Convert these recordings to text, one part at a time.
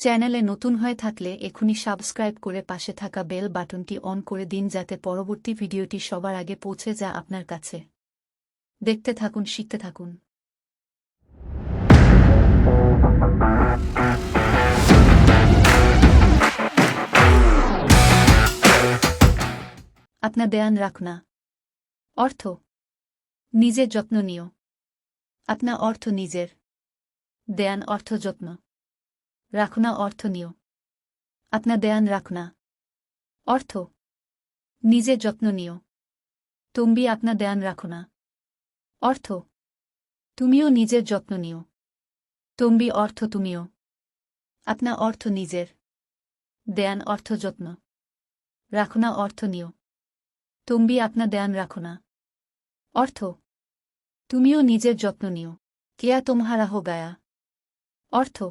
চ্যানেলে নতুন হয়ে থাকলে এখনই সাবস্ক্রাইব করে পাশে থাকা বেল বাটনটি অন করে দিন যাতে পরবর্তী ভিডিওটি সবার আগে পৌঁছে যা আপনার কাছে। দেখতে থাকুন, শিখতে থাকুন। আপনার দেয়ান রাখনা অর্থ, নিজের যত্ন নিও। আপনা অর্থ নিজের। দেয়ান অর্থ যত্ন। রাখনা অর্থ নিও। আপনা দেয়ান রাখনা। অর্থ নিজের যত্ন নিও। তুমি আপনা দেয়ান রাখো না অর্থ, তুমিও নিজের যত্ন নিও। তুমি অর্থ তুমিও। আপনা অর্থ নিজের। দেয়ান অর্থ যত্ন। রাখনা অর্থ নিও। তুমি আপনা দেয়ান রাখো না অর্থ, তুমিও নিজের যত্ন নিও। কেয়া তোমাহারা হো গায়া। অর্থ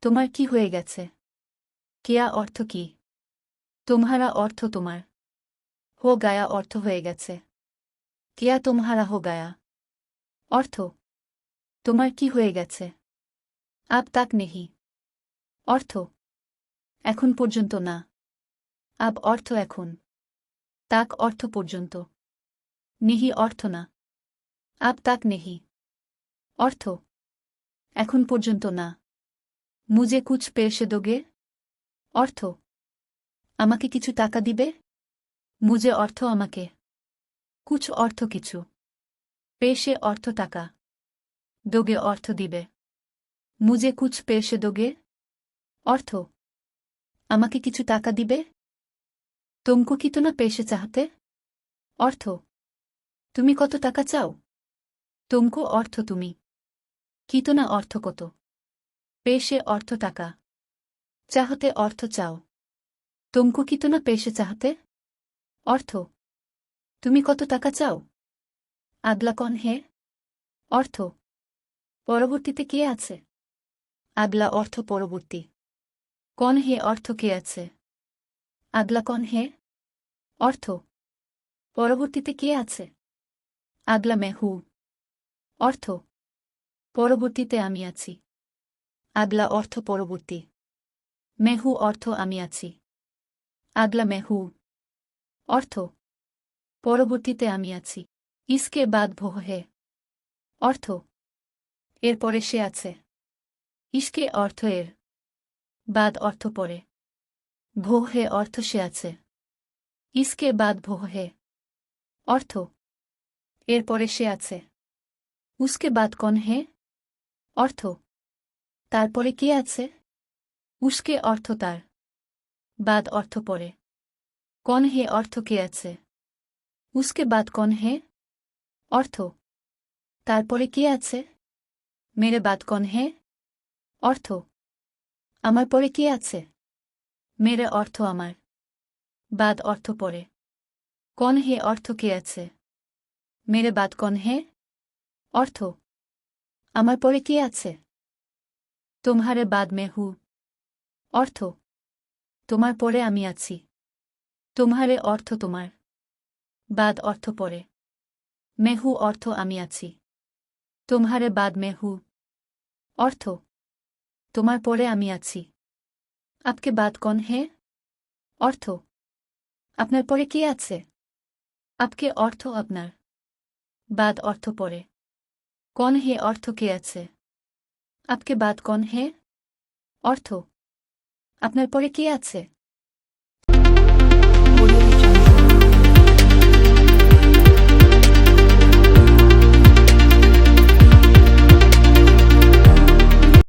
তোমার কি হয়ে গেছে? কেয়া অর্থ কি? তোমহারা অর্থ তোমার। হো গায়া অর্থ হয়ে গেছে। কেয়া তোমহারা হো গায়া। অর্থ, তোমার কি হয়ে গেছে? আব তাক নেহি। অর্থ, এখন পর্যন্ত না। আব অর্থ এখন। তাক অর্থ পর্যন্ত। নেহি অর্থ না। আব তাক নেহি। অর্থ, এখন পর্যন্ত না। মুজে কুছ পেশে দোগে? অর্থ, আমাকে কিছু টাকা দিবে? মুজে অর্থ আমাকে। কুছ অর্থ কিছু? পেশে অর্থ টাকা। দোগে অর্থ দিবে। মুজে কুছ পেশে দোগে? অর্থ, আমাকে কিছু টাকা দিবে? তুমকো কিতনা পেশে চাহতে? অর্থ, তুমি কত টাকা চাও? তুমকো অর্থ তুমি। কিতনা অর্থ কত? পেশে অর্থ টাকা। চাহতে অর্থ চাও। তুমকো কিতনা পেশে চাহতে অর্থ। তুমি কত টাকা চাও? আগলা কন হে। অর্থ। পরবর্তীতে কে আছে? আগলা অর্থ পরবর্তী। কন হে অর্থ কে আছে? আগলা কন হে। অর্থ। পরবর্তীতে কে আছে? আগলা মেহু অর্থ। পরবর্তীতে আমি আছি। আগলা অর্থ পরবর্তী। মেহু অর্থ আমি আছি। আগলা মেহু। অর্থ, পরবর্তীতে আমি আছি। ইসকে বাদ ভোহ অর্থ, এরপরে সে আছে। ইসকে অর্থ এর। বাদ অর্থ পরে। ভোহ অর্থ সে আছে। ইসকে বাদ ভোহ অর্থ, এরপরে সে আছে। উসকে বাদ কন হে। অর্থ তারপরে কে আছে? উস্কে অর্থ তার। বাদ অর্থ পরে। কন হে অর্থ কে আছে? উস্কে বাদ কন হে অর্থ। তারপরে কে আছে? মেরে বাদ কন হে অর্থ। আমার পরে কে আছে? মেরে অর্থ আমার। বাদ অর্থ পরে। কন হে অর্থ কে আছে? মেরে বাদ কন হে অর্থ। আমার পরে কে আছে? তোমারে বাদ মেহু অর্থ, তোমার পরে আমি আছি। তোমারে অর্থ তোমার। বাদ অর্থ পরে। মেহু অর্থ আমি আছি। তোমারে বাদ মেহু অর্থ, তোমার পরে আমি আছি। আপকে বাদ কন হে? অর্থ, আপনার পরে কে আছে? আপকে অর্থ আপনার। বাদ অর্থ পরে। কন হে অর্থ কে আছে? আপকে বাদ কন হে অর্থ আপনার পরে কে আছে